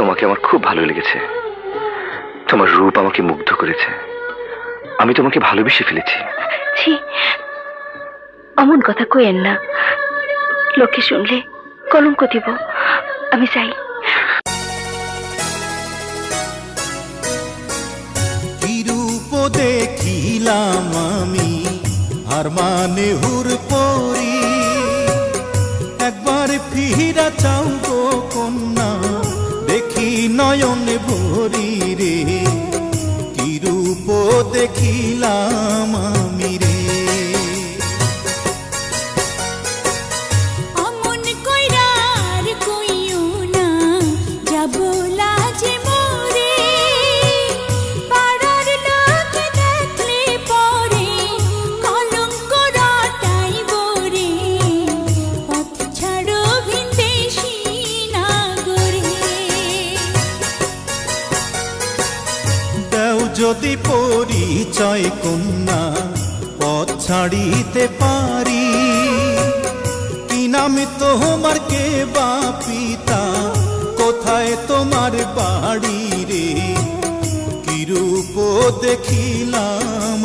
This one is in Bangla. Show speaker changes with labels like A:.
A: তোমাকে আমার খুব ভালো লেগেছে। তোমার রূপ আমাকে মুগ্ধ করেছে। আমি তোমাকে ভালোবেসে ফেলেছি।
B: ছি অমন কথা কইেন না। লোকে শুনলে কলঙ্ক দিব। আমি চাই।
C: দেখিলাম আমি আর মানে হুর পরি। একবার ফিরা চাও গো কন্যা। নয়ন ভরি রে কিরূপ দেখিলাম যদি পরিচয় কন্যা, পথ ছাড়িতে পারি। কি নাম তোমার, কে বা পিতা, কোথায় তোমার বাড়ি রে? কিরূপ দেখিলাম